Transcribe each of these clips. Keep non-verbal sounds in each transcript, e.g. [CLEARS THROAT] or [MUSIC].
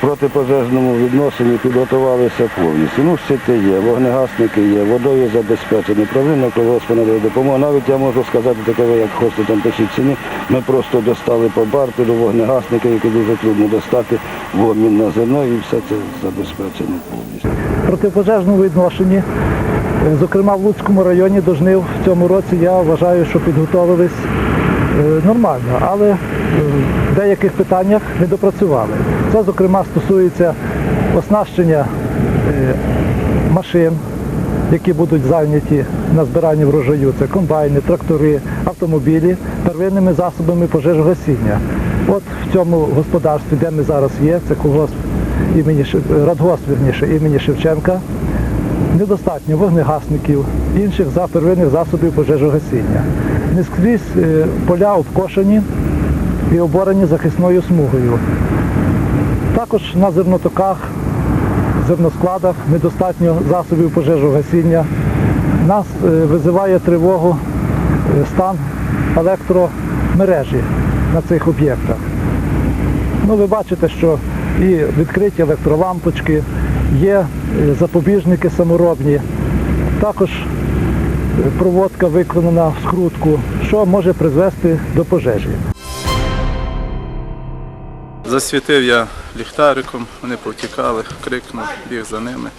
протипожежному відношенні підготувалися повністю. Ну, щити є, вогнегасники є, водою забезпечені, провинна колгоспа надає допомогу. Навіть я можу сказати такого, як хочете там пишіть ціни. Ми просто достали по бартеру вогнегасники, які дуже трудно достати в обмін на зерно і все це забезпечено повністю. протипожежному відношенні. Е, Зокрема, в Луцькому районі до жнив в цьому році я вважаю, що підготовились е, нормально, але е, в деяких питаннях не допрацювали. Це, зокрема, стосується оснащення е, машин, які будуть зайняті на збиранні врожаю. Це комбайни, трактори, автомобілі, первинними засобами пожежогасіння. От в цьому господарстві, де ми зараз є, це колгосп імені радгосп, вірніше, імені Шевченка. Недостатньо вогнегасників, інших за первинних засобів пожежогасіння. Не скрізь е, поля обкошені і оборені захисною смугою. Також на зернотоках, зерноскладах недостатньо засобів пожежогасіння. Нас е, визиває тривогу е, стан електромережі на цих об'єктах. Ну, ви бачите, що і відкриті електролампочки, є е, запобіжники саморобні, також проводка виконана в скрутку, що може призвести до пожежі. Засвітив я ліхтариком, вони повтікали, крикнув, біг за ними.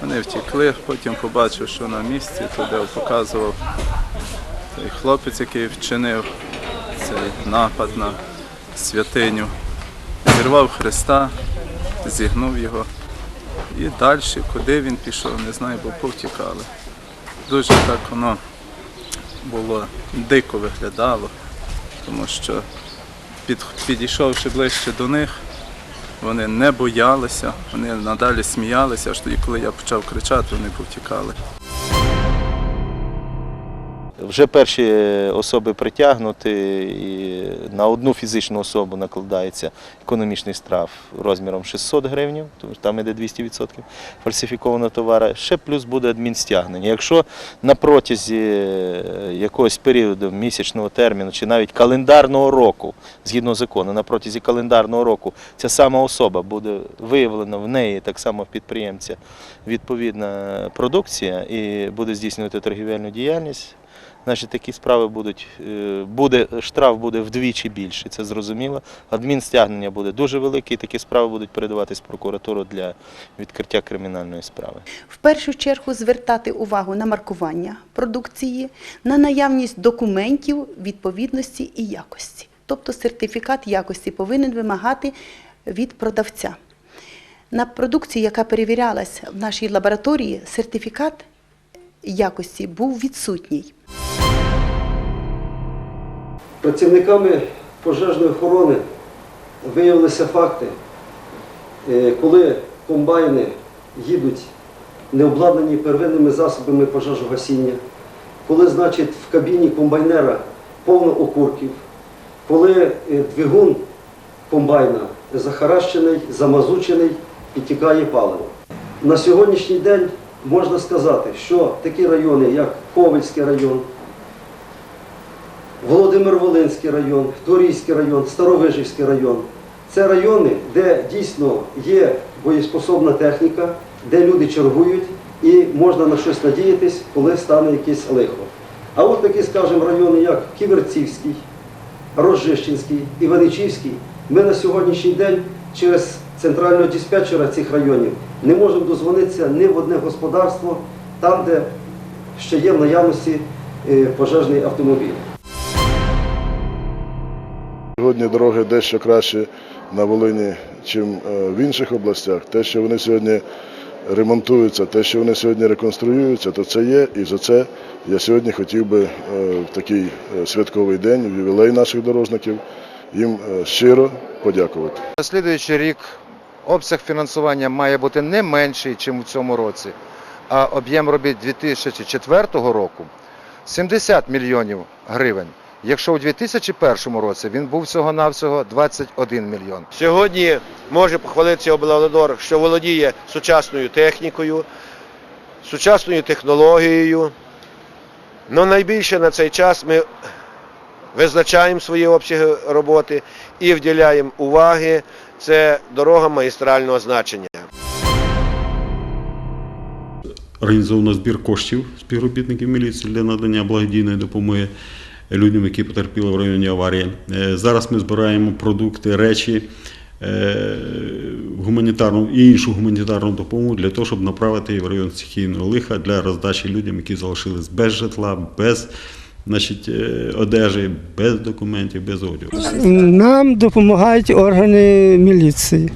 Вони втікли, потім побачив, що на місці, туди показував той хлопець, який вчинив цей напад на святиню. Зірвав Христа, зігнув його. І далі, куди він пішов, не знаю, бо повтікали. Дуже так воно було дико виглядало, тому що підійшовши ближче до них, вони не боялися, вони надалі сміялися, аж коли я почав кричати, вони повтікали. Вже перші особи притягнуті, і на одну фізичну особу накладається економічний штраф розміром 600 гривень, тому що там іде 200% фальсифікованого товару. Ще плюс буде адмінстягнення. Якщо на протязі е, якогось періоду місячного терміну чи навіть календарного року, згідно закону, на протязі календарного року ця сама особа буде виявлена в неї, так само в підприємця, відповідна продукція і буде здійснювати торгівельну діяльність. Значить, такі справи будуть, е, буде, штраф буде вдвічі більший, це зрозуміло. Адмінстягнення буде дуже велике, і такі справи будуть передаватись прокуратуру для відкриття кримінальної справи. В першу чергу звертати увагу на маркування продукції, на наявність документів відповідності і якості. Тобто сертифікат якості повинен вимагати від продавця. На продукції, яка перевірялась в нашій лабораторії, сертифікат якості був відсутній. Працівниками пожежної охорони виявилися факти, е, коли комбайни їдуть не обладнані первинними засобами пожежогасіння, коли, значить, в кабіні комбайнера повно окурків, коли е, двигун комбайна захаращений, замазучений, підтікає паливо. На сьогоднішній день можна сказати, що такі райони, як Ковельський район, Володимир-Волинський район, Торійський район, Старовижівський район. Це райони, де дійсно є боєспособна техніка, де люди чергують і можна на щось надіятись, коли стане якесь лихо. А от такі, скажімо, райони, як Ківерцівський, Рожищенський, Іваничівський, ми на сьогоднішній день через центрального диспетчера цих районів не можемо дозвонитися ні в одне господарство, там, де ще є в наявності е, пожежний автомобіль. Сьогодні дороги дещо краще на Волині, ніж в інших областях. Те, що вони сьогодні ремонтуються, те, що вони сьогодні реконструюються, то це є. І за це я сьогодні хотів би е, в такий е, святковий день, в ювілей наших дорожників, їм е, щиро подякувати. Слідуючий рік обсяг фінансування має бути не менший, ніж у цьому році, а об'єм робіт 2004 року 70 мільйонів гривень. Якщо у 2001 році він був всього-навсього 21 мільйон. Сьогодні може похвалитися обладор, що володіє сучасною технікою, сучасною технологією. Але найбільше на цей час ми визначаємо свої обсяги роботи і вділяємо уваги. Це дорога магістрального значення. Організовано збір коштів співробітників міліції для надання благодійної допомоги людям, які потерпіли в районі аварії. Е, Зараз ми збираємо продукти, речі, е, гуманітарну і іншу гуманітарну допомогу для того, щоб направити в район стихійного лиха для роздачі людям, які залишились без житла, без значить, е, одежі, без документів, без одягу. Нам допомагають органи міліції.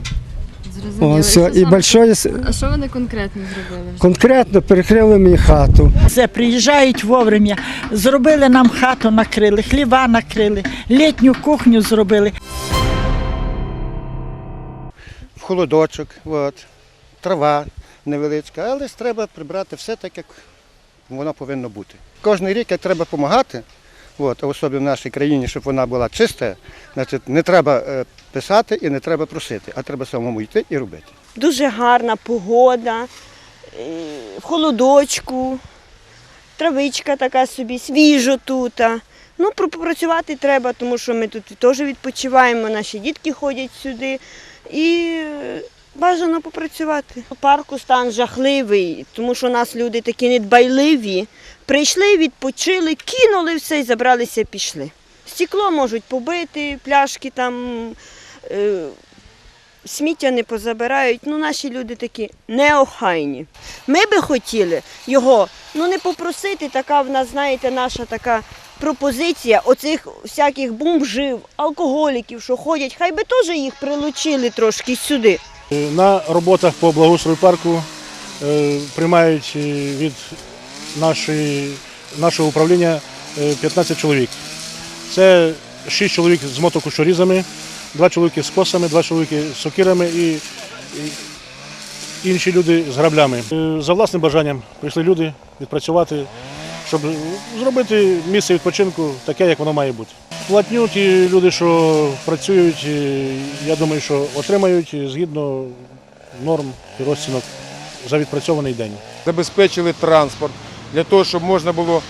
Зрозуміло. О, все. І що большое А що вони конкретно зробили? конкретно перекрили мені хату. Все, приїжджають вовремя, зробили нам хату, накрили, хліба накрили, літню кухню зробили. в холодочок, от, трава невеличка, але ж треба прибрати все так, як воно повинно бути. Кожен рік, як треба допомагати, от, особливо в нашій країні, щоб вона була чиста, значить, не треба е, писати і не треба просити, а треба самому йти і робити. Дуже гарна погода, е, в холодочку, травичка така собі, свіжо тут. Ну, попрацювати треба, тому що ми тут теж відпочиваємо, наші дітки ходять сюди. І е, бажано попрацювати. У парку стан жахливий, тому що у нас люди такі недбайливі. Прийшли, відпочили, кинули все і забралися, пішли. Стекло можуть побити, пляшки там. е, сміття не позабирають. Ну, наші люди такі неохайні. Ми би хотіли його ну не попросити, така в нас, знаєте, наша така пропозиція оцих всяких бомжів, алкоголіків, що ходять, хай би теж їх прилучили трошки сюди. На роботах по благоустрою парку е, приймають від нашої, нашого управління е, 15 чоловік. Це 6 чоловік з мотокушорізами, 2 чоловіки з косами, 2 чоловіки з сокирами і, і інші люди з граблями. Е, За власним бажанням прийшли люди відпрацювати, щоб зробити місце відпочинку таке, як воно має бути. Платню ті люди, що працюють, е, я думаю, що отримають згідно норм і розцінок за відпрацьований день. забезпечили транспорт для того, щоб можна було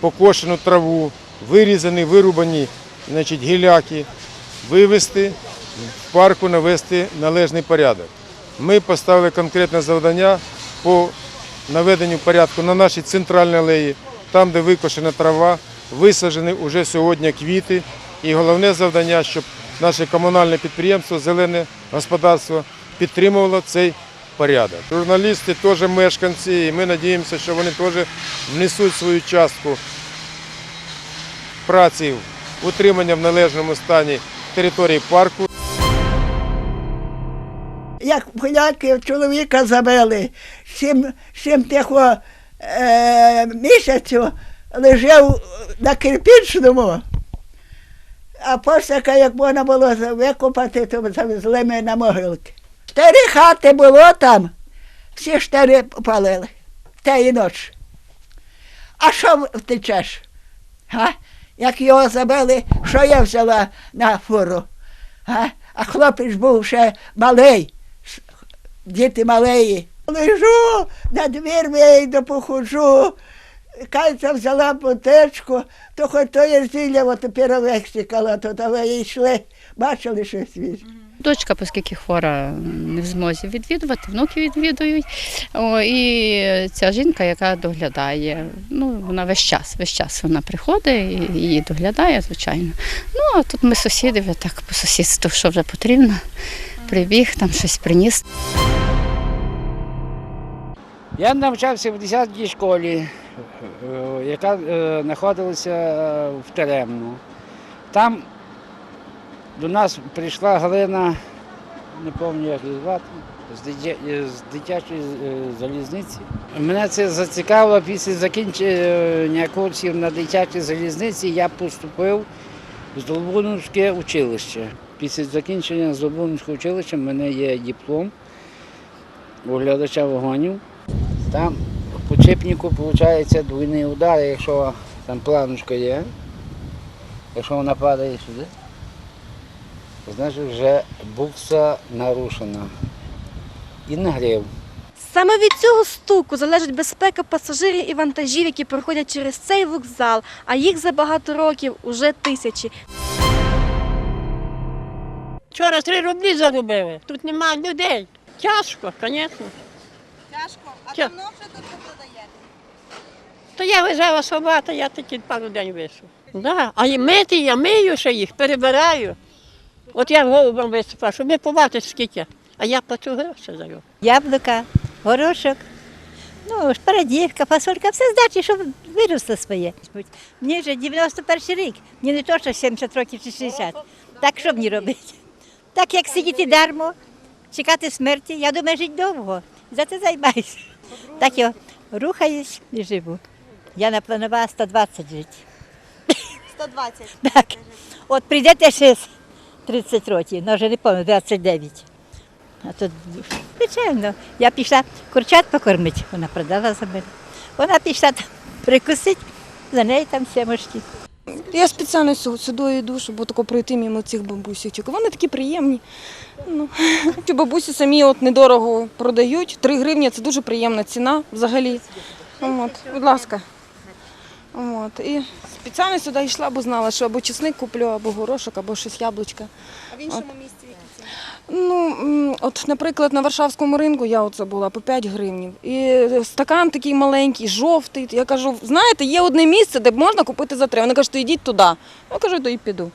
покошену траву, вирізані, вирубані значить, гіляки, вивезти в парку, навести належний порядок. Ми поставили конкретне завдання по наведенню порядку на нашій центральній алеї, там, де викошена трава, висаджені вже сьогодні квіти. І головне завдання, щоб наше комунальне підприємство, зелене господарство підтримувало цей порядок. Журналісти теж мешканці, і ми сподіваємося, що вони теж внесуть свою частку праці в утримання в належному стані території парку. Як поляки чоловіка забили, сім, сім тихо е, місяців лежав на кирпічному, а після, як можна було викопати, то завезли мене на могилки. Чотири хати було там, всі чотири попалили, тієї ночі. А що втечеш? Га? Як його забили, що я взяла на фуру? Га? А хлопець був ще малий, діти малеї. Лежу, на двір вийду, походжу. Кайця взяла бутечку, то хоч то є зілля, от тепер вексикала, то то йшли, бачили щось свіже. Дочка, оскільки хвора, не в змозі відвідувати, внуки відвідують. О, і ця жінка, яка доглядає, ну вона весь час, весь час вона приходить і її доглядає, звичайно. Ну а тут ми сусіди, так по сусідству, що вже потрібно. Прибіг, там щось приніс. Я навчався в 10-й школі, е, яка е, знаходилася е, в Теремну. Там до нас прийшла Галина, не пам'ятаю, як її звати, з, з дитячої е, залізниці. Мене це зацікавило після закінчення курсів на дитячій залізниці. Я поступив в Здолбунівське училище. Після закінчення Здолбунівського училища в мене є диплом оглядача вагонів. Там в почепнику виходить двойний удар, якщо там планочка є, якщо вона падає сюди, значить вже букса нарушена. І нагрів. Саме від цього стуку залежить безпека пасажирів і вантажів, які проходять через цей вокзал, а їх за багато років уже тисячі. Вчора три рублі заробили. Тут немає людей. Тяжко, звісно. Тяжко. А Тя- давно вже тут продаєте? То я лежала собака, я тільки пару день вийшов. Да. А і мити, я мию ще їх, перебираю. От я голубам виступаю, щоб ви побачите скільки. А я плачу гроші за його. Яблука, горошок, ну, шпарадівка, фасолька, все здачі, щоб виросло своє. Мені вже 91 рік, мені не то, що 70 років чи 60. Так що мені робити? Так як сидіти дармо, чекати смерті, я думаю, жити довго. За це займаюся. Так я рухаюсь і живу. Я напланувала 120 жити. 120. Так. От прийдете ще 30 років, ну вже не пам'ятаю, 29. А тут, звичайно, я пішла курчат покормити, вона продала за мене. Вона пішла там прикусити, за неї там сімочки. Я спеціально сюди йду, щоб отако пройти мимо цих бабусічок. Вони такі приємні. Ну, [LAUGHS] ці бабусі самі от недорого продають. 3 гривні це дуже приємна ціна взагалі. От, будь ласка. От. І спеціально сюди йшла, бо знала, що або чесник куплю, або горошок, або щось яблучка. А в іншому місці які ціни? Ну, от, наприклад, на Варшавському ринку я оце була по 5 гривнів. І стакан такий маленький, жовтий. Я кажу, знаєте, є одне місце, де можна купити за 3. Вони кажуть, то йдіть туди. Я кажу, то і піду.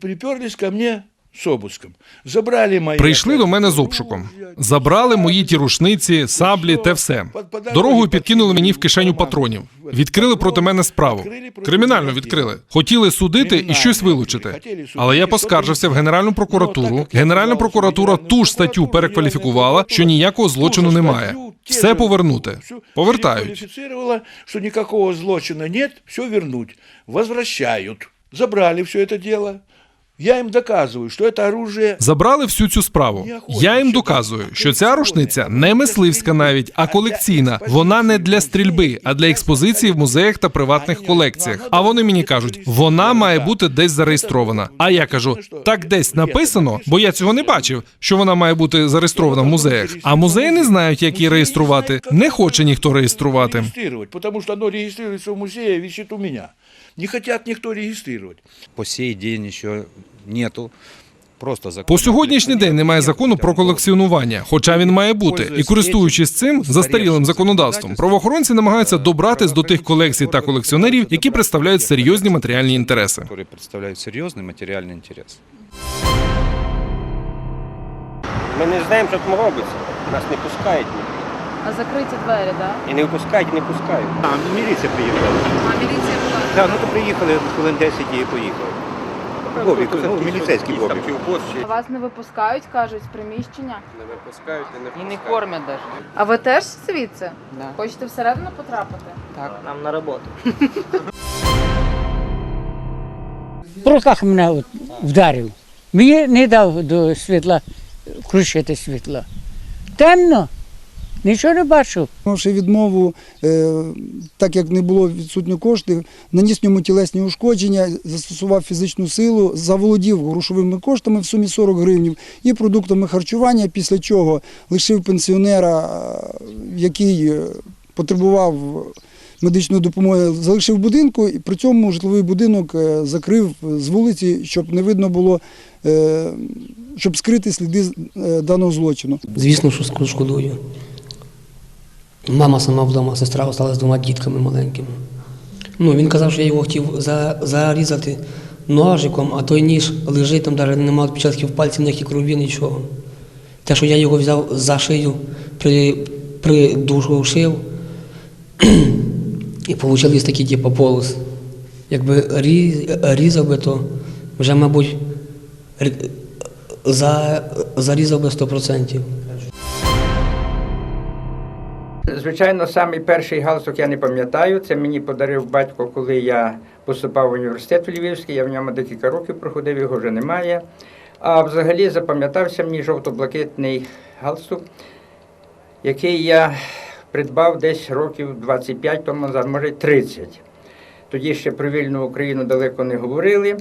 Приперлись ко мне с обыском. Забрали мои... Прийшли до мене з обшуком. Забрали мої ті рушниці, саблі те все. Дорогою підкинули мені в кишеню патронів. Відкрили проти мене справу. Кримінально відкрили. Хотіли судити і щось вилучити. Але я поскаржився в Генеральну прокуратуру. Генеральна прокуратура ту ж статтю перекваліфікувала, що ніякого злочину немає. Все повернути. Повертають. Что никакого злочина нет, все вернуть. Возвращают. Забрали все это дело. Я им доказываю, что это оружие... Забрали всю цю справу. Я їм доказую, що ця рушниця не мисливська навіть, а колекційна. Вона не для стрільби, а для експозиції в музеях та приватних колекціях. А вони мені кажуть, вона має бути десь зареєстрована. А я кажу, так десь написано, бо я цього не бачив, що вона має бути зареєстрована в музеях. А музеї не знають, як її реєструвати. Не хоче ніхто реєструвати. регистрировать, потому что оно регистрируется в музее, а висит у меня Не хотят никто регистрировать. По сей день еще нету. Просто закон. По сьогоднішній день немає закону про колекціонування, хоча він має бути. І користуючись цим застарілим законодавством, правоохоронці намагаються добратись до тих колекцій та колекціонерів, які представляють серйозні матеріальні інтереси. Которые представляют серьезный материальный интерес. Ми не знаємо, що там робиться. Нас не пускають. А закриті двері, так? І не випускають, і не пускають. А, міліція приїхала. А міліція була? Так, ну то приїхали, хвилин 10 і поїхали. Бобік, ну, міліцейський бобік. Вас не випускають, кажуть, з приміщення. Не випускають і не І не кормять навіть. А ви теж звідси? Хочете всередину потрапити? Так. Нам на роботу. По руках мене от вдарив. Мені не дав до світла включити світло. Темно, нічого не бачу. Мавши відмову, е, так як не було відсутньо коштів, наніс йому тілесні ушкодження, застосував фізичну силу, заволодів грошовими коштами в сумі 40 гривень і продуктами харчування, після чого лишив пенсіонера, е, який е, потребував медичної допомоги, залишив будинку, і при цьому житловий будинок закрив з вулиці, щоб не видно було, щоб скрити сліди даного злочину. Звісно, що шкодую. Мама сама вдома, сестра осталась з двома дітками маленькими. Ну, він казав, що я його хотів за, зарізати ножиком, а той ніж лежить, там навіть немає відпечатків пальців, ніяких крові, нічого. Те, що я його взяв за шию, при, придушив [CLEARS THROAT] і вийшли такі, типу, полос. Якби рі- різав би, то вже, мабуть, за, зарізав би 100%. Звичайно, самий перший галстук я не пам'ятаю. Це мені подарив батько, коли я поступав в університет в Львівський. Я в ньому декілька років проходив, його вже немає. А взагалі запам'ятався мені жовто-блакитний галстук, який я придбав десь років 25 тому назад, може 30. Тоді ще про вільну Україну далеко не говорили.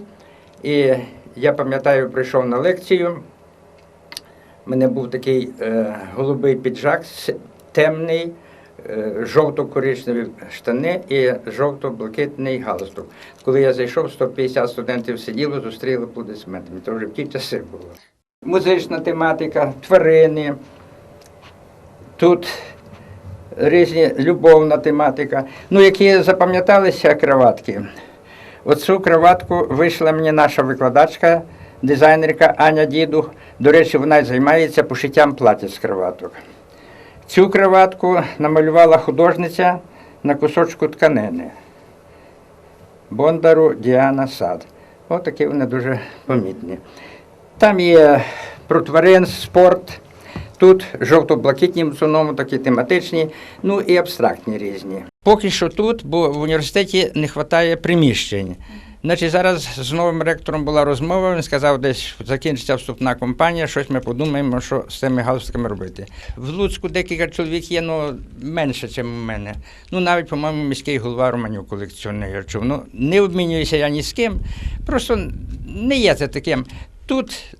І я пам'ятаю, прийшов на лекцію У мене був такий е, голубий піджак, темний, жовто-коричневі штани і жовто-блакитний галстук. Коли я зайшов, 150 студентів сиділо, зустріли аплодисментами. Це вже в ті часи було. Музична тематика, тварини. Тут різні любовна тематика. Ну, які запам'яталися краватки. Оцю краватку вийшла мені наша викладачка, дизайнерка Аня Дідух. До речі, вона займається пошиттям платять з краваток. Цю краватку намалювала художниця на кусочку тканини. Бондару Діана Сад. Ось такі вони дуже помітні. Там є про тварин, спорт. Тут жовто-блакитні в основному такі тематичні, ну і абстрактні різні. Поки що тут, бо в університеті не вистачає приміщень. Значить, зараз з новим ректором була розмова. Він сказав, десь закінчиться вступна кампанія, щось ми подумаємо, що з цими галстуками робити. В Луцьку декілька чоловік є, ну менше, ніж у мене. Ну навіть, по-моєму, міський голова Романів колекціонер. Ну не обмінююся я ні з ким. Просто не є це таким. Тут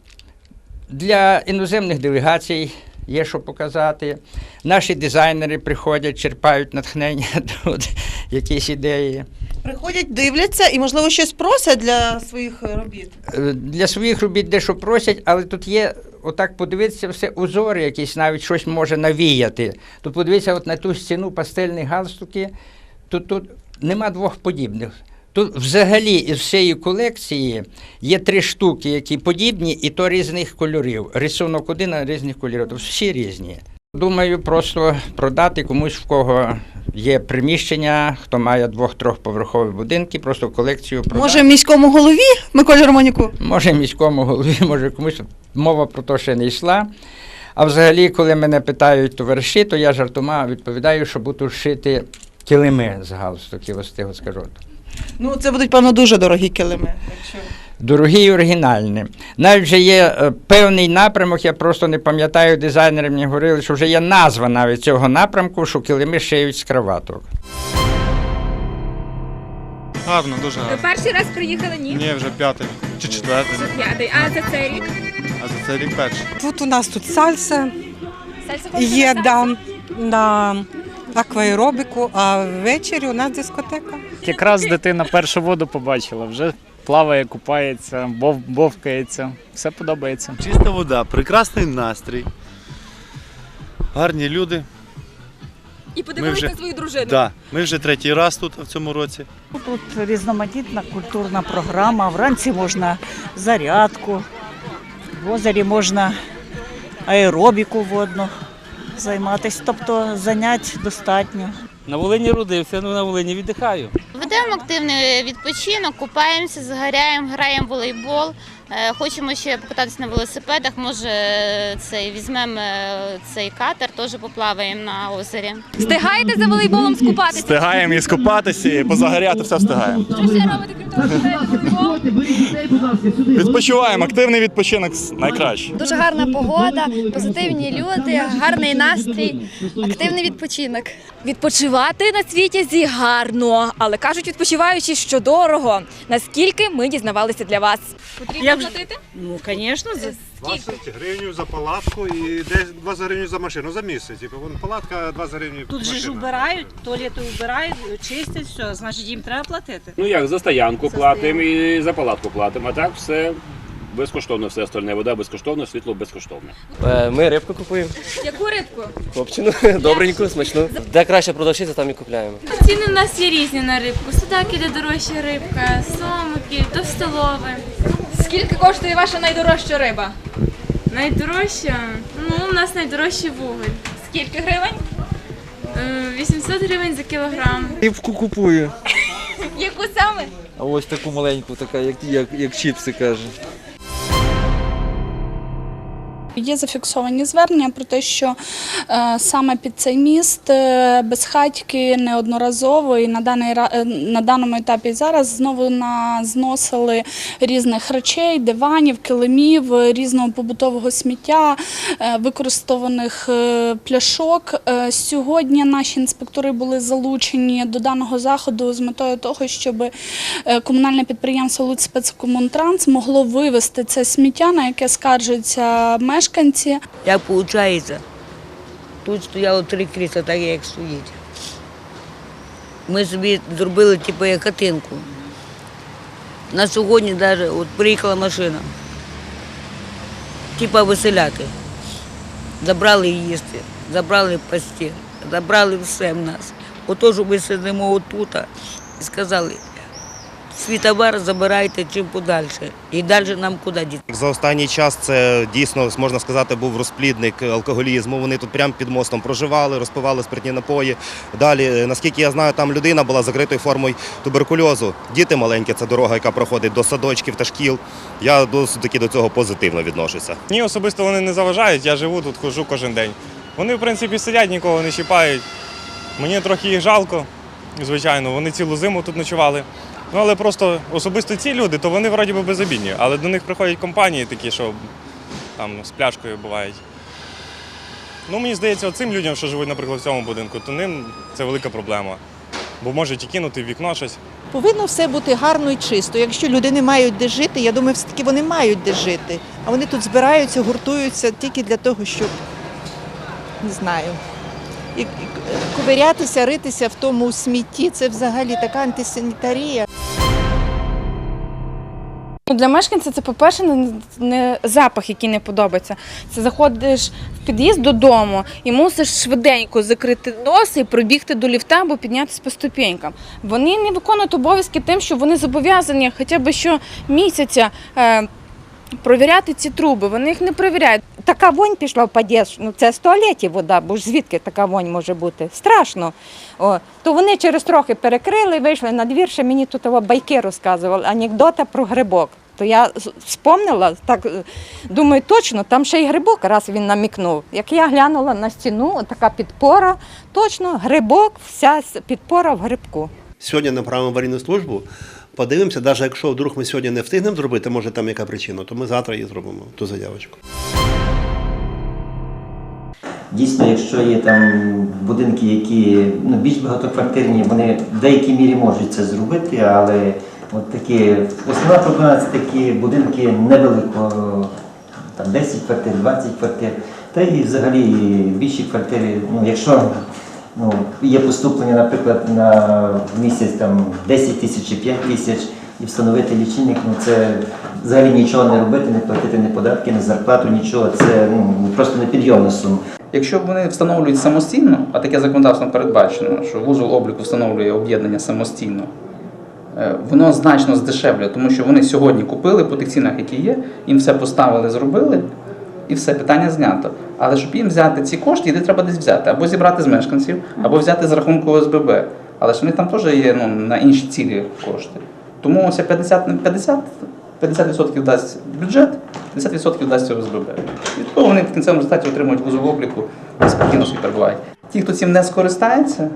для іноземних делегацій є що показати. Наші дизайнери приходять, черпають натхнення [LAUGHS] тут, якісь ідеї. Приходять, дивляться і, можливо, щось просять для своїх робіт. Е, Для своїх робіт дещо просять, але тут є, отак подивитися, все узори якісь, навіть щось може навіяти. Тут подивитися от на ту стіну пастельні галстуки, тут, тут нема двох подібних. Тут взагалі із всієї колекції є три штуки, які подібні, і то різних кольорів. Рисунок один, а різних кольорів. Тобто всі різні. Думаю, просто продати комусь, в кого є приміщення, хто має двох-трьохповерхові будинки, просто колекцію продати. Може, міському голові Миколі Романіку? Може, міському голові, може комусь мова про те ще не йшла. А взагалі, коли мене питають товариші, то я жартома відповідаю, що буду шити килими з галстуків, ось тих скажу. Ну, це будуть, певно, дуже дорогі килими. Якщо... Дорогі і оригінальні. Навіть вже є е, певний напрямок, я просто не пам'ятаю, дизайнери мені говорили, що вже є назва навіть цього напрямку, що килими шиють з краваток. Гарно, дуже гарно. перший раз приїхали? Ні? Ні, вже п'ятий чи четвертий. Вже П'ятий. А за цей рік? А за цей рік перший. Тут у нас тут сальса Сальса є на да, на акваеробіку, а ввечері у нас дискотека. Якраз дитина першу воду побачила, вже плаває, купається, бов, бовкається. Все подобається. Чиста вода, прекрасний настрій. Гарні люди. І подивились вже- на свою дружину. Да. Ми вже третій раз тут в цьому році. Тут різноманітна культурна програма. Вранці можна зарядку, в озері можна аеробіку водну займатися. Тобто занять достатньо. На Волині родився, ну на Волині віддихаю. Ведемо активний відпочинок, купаємося, загоряємо, граємо в волейбол. Е, Хочемо ще покататися на велосипедах. Може, цей візьмемо е, цей катер, теж поплаваємо на озері. Встигаєте за волейболом скупатися? Встигаємо і скупатися, і позагоряти, все встигаємо. Що ще робите, крім того, що граєте волейбол? Відпочиваємо, активний відпочинок найкраще. Дуже гарна погода, позитивні люди, гарний настрій, активний відпочинок. Відпочивати на світі гарно, але кажуть відпочиваючи, що дорого. Наскільки ми дізнавалися для вас? Потрібно платити? Ну, звісно, за 20 гривень за палатку і десь 20 гривень за машину за місяць. Типу, вон палатка 20 гривень. тут же ж убирають, туалети убирають, чистять, все, значить їм треба платити. Ну як за стоянку платимо і за палатку платимо, а так все безкоштовно, все остальне. Вода безкоштовна, світло безкоштовне. Ми рибку купуємо. Яку рибку? Копчену, [LAUGHS] добреньку, смачну. Де краще продавчиця, там і купляємо. Ціни в нас є різні на рибку. Судак іде дорожча рибка, сомики, товстолови. Скільки коштує ваша найдорожча риба? Найдорожча? Ну, у нас найдорожчий вуголь. Скільки гривень? Е, 800 гривень за кілограм. Рибку купую. [LAUGHS] Яку саме? А ось таку маленьку, така, як, як, як чіпси каже. Є зафіксовані звернення про те, що е, саме під цей міст е, безхатьки неодноразово і на, даний, е, на даному етапі зараз знову на, зносили різних речей, диванів, килимів, різного побутового сміття, використаних е, пляшок. Сьогодні наші інспектори були залучені до даного заходу з метою того, щоб комунальне підприємство «Луцьспецкомунтранс» могло вивезти це сміття, на яке скаржаться мешканці мешканці. Як виходить, тут стояло три крісла, так як стоїть. Ми собі зробили типу як хатинку. На сьогодні навіть от приїхала машина. Типа виселяти. Забрали їсти, забрали постіль, забрали все в нас. Отож ми сидимо отут і сказали, свій товар забирайте чим подальше. І далі нам куди діти. За останній час це дійсно можна сказати був розплідник алкоголізму. Вони тут прямо під мостом проживали, розпивали спиртні напої. Далі, е, наскільки я знаю, там людина була закритою формою туберкульозу. Діти маленькі, це дорога, яка проходить до садочків та шкіл. Я досить таки до цього позитивно відношуся. Ні, особисто вони не заважають, я живу тут, хожу кожен день. Вони, в принципі, сидять, нікого не чіпають. Мені трохи їх жалко, звичайно, вони цілу зиму тут ночували. Ну, але просто особисто ці люди, то вони вроді би безобідні. Але до них приходять компанії такі, що там з пляшкою бувають. Ну, мені здається, цим людям, що живуть, наприклад, в цьому будинку, то ним це велика проблема. Бо можуть і кинути в вікно щось. Повинно все бути гарно і чисто. Якщо люди не мають де жити, я думаю, все-таки вони мають де жити. А вони тут збираються, гуртуються тільки для того, щоб не знаю. І, ковирятися, ритися в тому смітті це взагалі така антисанітарія. Ну, Для мешканця це, по-перше, не, запах, який не подобається. Це заходиш в під'їзд додому і мусиш швиденько закрити носи і пробігти до ліфта або піднятися по ступенькам. Вони не виконують обов'язки тим, що вони зобов'язані хоча б щомісяця е, провіряти ці труби. Вони їх не перевіряють. Така вонь пішла в під'їзд, ну це з туалетів вода, бо ж звідки така вонь може бути? Страшно. О, то вони через трохи перекрили, вийшли на двір, ще мені тут байки розказували, анекдота про грибок. То я вспомнила, так е, думаю, точно, там ще й грибок, раз він намікнув. Як я глянула на стіну, така підпора, точно грибок, вся підпора в грибку. Сьогодні направимо аварійну службу. Подивимося, навіть якщо вдруг ми сьогодні не встигнемо зробити, може там яка причина, то ми завтра її зробимо, ту заявочку. Дійсно, якщо є там будинки, які ну, більш багатоквартирні, вони в деякій мірі можуть це зробити, але от такі, основна проблема це такі будинки невеликого, там 10 квартир, 20 квартир, та і взагалі більші квартири, ну, якщо ну, є поступлення, наприклад, на місяць там 10 тисяч чи 5 тисяч, і встановити лічильник, ну це взагалі нічого не робити, не платити ні податки, ні зарплату, нічого. Це ну, просто непідйомна сума. Якщо вони встановлюють самостійно, а таке законодавством передбачено, що вузол обліку встановлює об'єднання самостійно, е, воно значно здешевлює, тому що вони сьогодні купили по тих цінах, які є, їм все поставили, зробили, і все, питання знято. Але щоб їм взяти ці кошти, їх треба десь взяти, або зібрати з мешканців, або взяти з рахунку ОСББ. Але ж вони там теж є ну, на інші цілі кошти. Тому ось 50 на 50, 50% дасть бюджет, 50% дасть ОСББ. І то вони в кінцевому результаті отримують вузол обліку і спокійно собі перебувають. Ті, хто цим не скористається,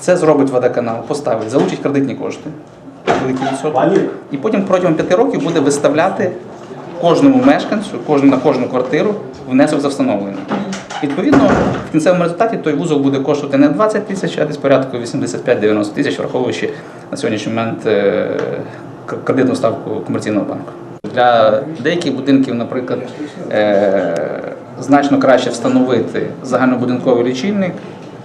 це зробить водоканал, поставить, залучить кредитні кошти, великий відсоток. І потім протягом п'яти років буде виставляти кожному мешканцю, на кожну квартиру внесок за встановлення. Відповідно, в кінцевому результаті той вузол буде коштувати не 20 тисяч, а десь порядку 85-90 тисяч, враховуючи на сьогоднішній момент е, кредитну ставку комерційного банку. Для деяких будинків, наприклад, е, значно краще встановити загальнобудинковий лічильник,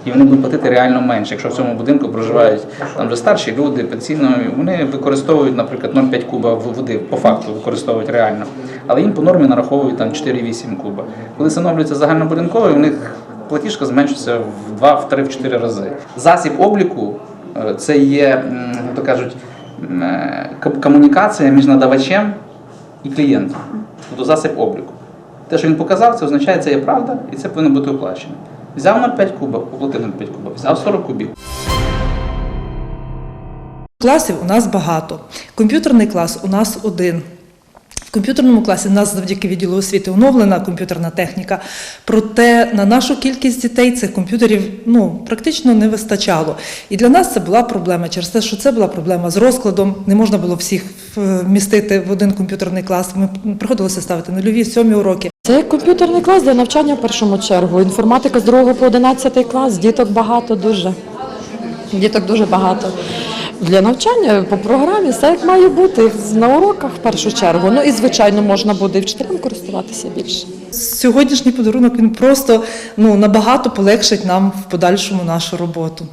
і вони будуть платити реально менше. Якщо в цьому будинку проживають там вже старші люди, пенсійно, вони використовують, наприклад, 0,5 куба води, по факту використовують реально. Але їм по нормі нараховують там 4,8 куба. Коли встановлюється загальнобудинковий, у них платіжка зменшується в 2, в 3, в 4 рази. Засіб обліку е, це є, то кажуть, е, ком- комунікація між надавачем і клієнтом. Тобто засіб обліку. Те, що він показав, це означає, це є правда, і це повинно бути оплачено. Взяв на 0,5 куба, оплатив 0,5 куба, взяв 40 кубів. Класів у нас багато. Комп'ютерний клас у нас один. В комп'ютерному класі у нас завдяки відділу освіти оновлена комп'ютерна техніка. Проте на нашу кількість дітей цих комп'ютерів ну, практично не вистачало. І для нас це була проблема через те, що це була проблема з розкладом. Не можна було всіх е, вмістити в один комп'ютерний клас. Ми приходилося ставити нульові, сьомі уроки. Це комп'ютерний клас для навчання в першому чергу. Інформатика з 2 по 11 клас, діток багато дуже. Діток дуже багато. Для навчання по програмі все як має бути на уроках в першу чергу. Ну і звичайно можна буде і вчителям користуватися більше. Сьогоднішній подарунок він просто ну, набагато полегшить нам в подальшому нашу роботу.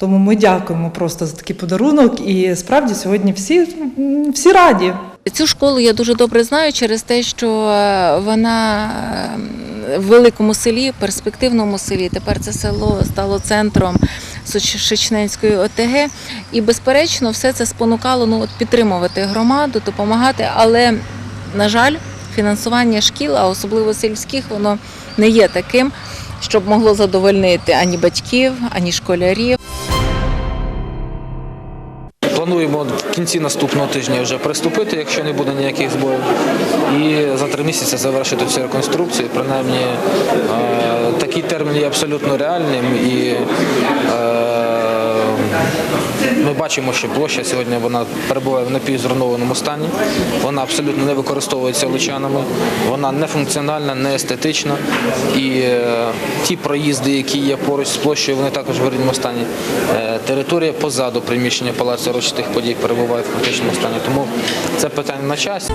Тому ми дякуємо просто за такий подарунок, і справді сьогодні всі, всі раді. Цю школу я дуже добре знаю через те, що е, вона е, в великому селі, перспективному селі. Тепер це село стало центром Шичненської ОТГ. І, безперечно, все це спонукало ну, от, підтримувати громаду, допомагати. Але, на жаль, фінансування шкіл, а особливо сільських, воно не є таким, щоб могло задовольнити ані батьків, ані школярів. Плануємо в кінці наступного тижня вже приступити, якщо не буде ніяких збоїв. І за три місяці завершити цю реконструкцію. Принаймні е, такий термін є абсолютно реальним і ми бачимо, що площа сьогодні вона перебуває в напівзруйнованому стані. Вона абсолютно не використовується лучанами, вона не функціональна, не естетична. І е, ті проїзди, які є поруч з площею, вони також в аварійному стані. Е, територія позаду приміщення палацу урочистих подій перебуває в критичному стані. Тому це питання на часі.